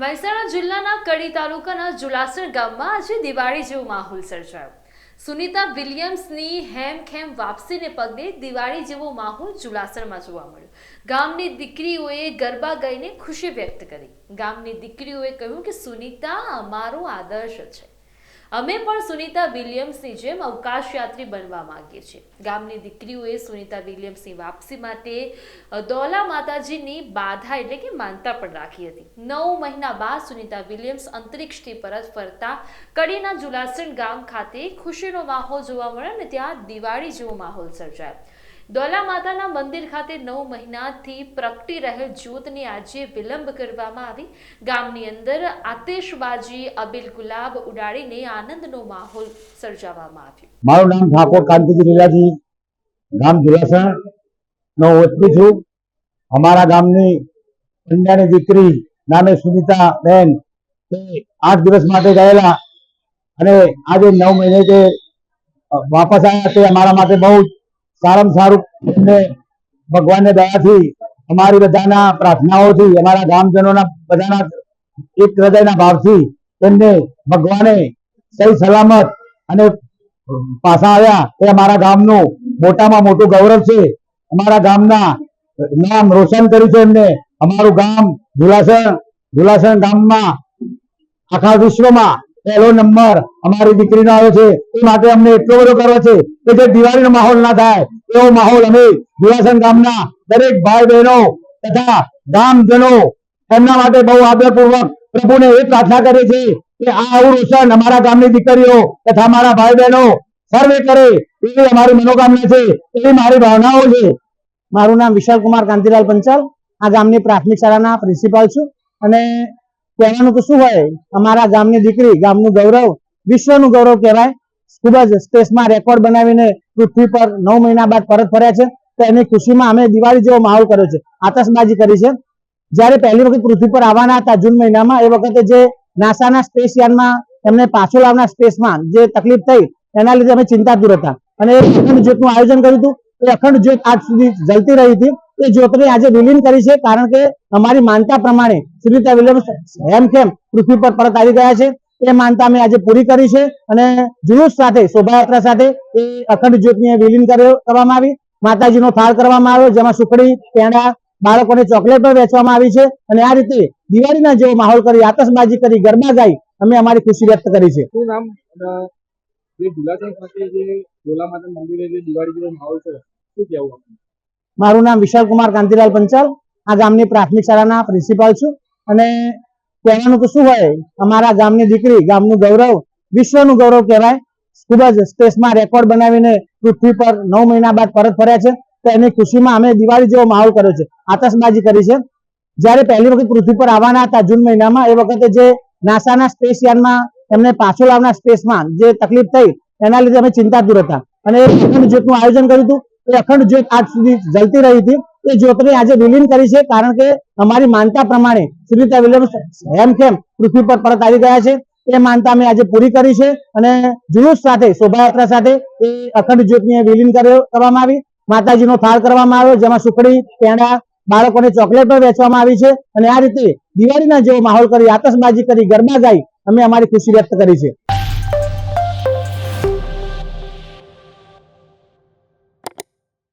મહેસાણા જિલ્લાના કડી તાલુકાના જુલાસર ગામમાં આજે દિવાળી જેવો માહોલ સર્જાયો. સુનિતા વિલિયમ્સની હેમખેમ વાપસીને પગલે દિવાળી જેવો માહોલ જુલાસરમાં જોવા મળ્યો. ગામની દીકરીઓએ ગરબા ગાઈને ખુશી વ્યક્ત કરી. ગામની દીકરીઓએ કહ્યું કે, સુનિતા અમારો આદર્શ છે. અમે પણ સુનિતા વિલિયમ્સની જેમ અવકાશ યાત્રી બનવા માંગીએ છીએ. ગામની દીકરીઓએ સુનિતા વિલિયમ્સની વાપસી માટે દોલા માતાજીની બાધા એટલે કે માનતા પણ રાખી હતી. નવ મહિના બાદ સુનિતા વિલિયમ્સ અંતરિક્ષથી પરત ફરતા કડીના જુલાસણ ગામ ખાતે ખુશીનો માહોલ જોવા મળ્યો અને ત્યાં દિવાળી જેવો માહોલ સર્જાયો. દોલા માતાના મંદિર ખાતે નવ મહિનાથી પ્રગટી રહેલ જ્યોતને આજે વિલંબ કરવામાં આવી. ગામની અંદર આતેશબાજી અબીલ ગુલાબ ઉડાડીને આનંદનો માહોલ સર્જાવવામાં આવ્યો. મારું નામ ઠાકોર કાંતિજી લીલાજી, ગામ જુલાસણ નો વતની છું. અમારા ગામની કન્યાની દીકરી નામે સુનિતા બેન આઠ દિવસ માટે ગયેલા. અને આજે નવ મહિને તે વાપસ આવ્યા તે અમારા માટે બહુ સારામાં સારું ભગવાનને દયાથી અમારી બધાના પ્રાર્થનાઓથી, અમારા ગામજનોના બધાના એક હૃદયના ભાવથી તેમને ભગવાને સહી સલામત અને પાછા આવ્યા. એ અમારા ગામનું મોટામાં મોટું ગૌરવ છે. અમારા ગામના નામ રોશન કર્યું છે એમને. અમારું ગામ ધુલાસણ ધુલાસણ ગામમાં આખા વિશ્વમાં પહેલો નંબર અમારી દીકરીનો આવ્યો છે. એ માટે અમને એટલો બધો ગર્વ છે કે જે દિવાળીનો માહોલ ના થાય, એવો માહોલ અમે ધુલાસણ ગામના દરેક ભાઈ બહેનો તથા ગામજનો એમના માટે બહુ આદરપૂર્વક પ્રભુને એ પ્રાર્થના કરીએ છીએ કે આ આવું રોશન અમારા ગામની દીકરીઓ તથા અમારા ભાઈ બહેનો સર્વે કરે એવી અમારી મનોકામના છે, એવી મારી ભાવનાઓ છે. મારું નામ વિશાલ કુમાર કાંતિલાલ પંચાલ આ ગામની પ્રાથમિક શાળાના પ્રિન્સિપાલ છું અને કહેવાનું તો શું હોય? અમારા ગામની દીકરી, ગામનું ગૌરવ, વિશ્વનું ગૌરવ કહેવાય. ખૂબ જ સ્પેસમાં રેકોર્ડ બનાવીને પૃથ્વી પર નવ મહિના બાદ પરત ફર્યા છે. તો એની ખુશીમાં અમે દિવાળી જેવો માહોલ કર્યો છે. આતશબાજી કરી છે. જ્યારે પહેલી વખત પૃથ્વી પર આવવાના હતા જૂન મહિનામાં, એ વખતે જે નાસાના સ્પેસ યાનમાં એમને પાછું લાવના સ્પેસમાં જે તકલીફ થઈ, એના લીધે અમે ચિંતાતુર હતા. અને એ જૂથનું આયોજન કર્યું હતું. એ અખંડ જ્યોત આજ સુધી જલતી રહી હતી. એ જ્યોતને આજે વિલીન કરી છે કારણ કે અમારી માનતા પ્રમાણે સુનિતા વિલિયમ્સ હેમખેમ પૃથ્વી પર પરત આવી ગયા છે. એ માનતા અમે આજે પૂરી કરી છે અને જુલુસ સાથે, શોભાયાત્રા સાથે એ અખંડ જ્યોતને વિલીન કર્યો, કરવામાં આવી. માતાજીનો થાળ કરવામાં આવ્યો, જેમાં સુખડી, પેંડા, બાળકોને ચોકલેટ પણ વેચવામાં આવી છે. અને આ રીતે દિવાળીના જેવો માહોલ કરી, આતશબાજી કરી, ગરબા ગાઈ અમે અમારી ખુશી વ્યક્ત કરી છે. શું નામ? મારું નામ વિશાલ કુમાર કાંતિલાલ પંચાલ. આ ગામની પ્રાથમિક શાળાના પ્રિન્સિપાલ છું અને કહેવાનું તો શું હોય, અમારા ગામની દીકરી ગામનું ગૌરવ, વિશ્વનું ગૌરવ કહેવાય. ખૂબ જ સ્પેસમાં રેકોર્ડ બનાવીને પૃથ્વી પર નવ મહિના બાદ પરત ફર્યા છે. તો એની ખુશીમાં અમે દિવાળી જેવો માહોલ કર્યો છે. આતશબાજી કરી છે. જ્યારે પહેલી વખત પૃથ્વી પર આવવાના હતા જૂન મહિનામાં, એ વખતે જે નાસાના સ્પેસ યાનમાં એમને પાછું લાવના સ્પેસમાં જે તકલીફ થઈ, એના લીધે અમે ચિંતાતુર હતા. અને અખંડ જ્યોતનું આયોજન કર્યું હતું. એ અખંડ જ્યોત આજ સુધી જલતી રહી હતી. એ જ્યોતને આજે વિલીન કરી છે, કારણ કે અમારી માનતા પ્રમાણે સુનિતા વિલિયમ્સ હેમખેમ પૃથ્વી પર પરત આવી ગયા છે? એ માનતા અમે આજે પૂરી કરી છે. અને જુલુસ સાથે, શોભાયાત્રા સાથે એ અખંડ જ્યોતને વિલીન કરવામાં આવી. માતાજીનો થાળ કરવામાં આવ્યો, જેમાં સુખડી, પેંડા બાળકોને ચોકલેટ પણ વેચવામાં આવી છે. અને આ રીતે દિવાળીના જેવો માહોલ કરી, આતશબાજી કરી, ગરબા ગાઈ, અમે અમારી ખુશી વ્યક્ત કરી છે.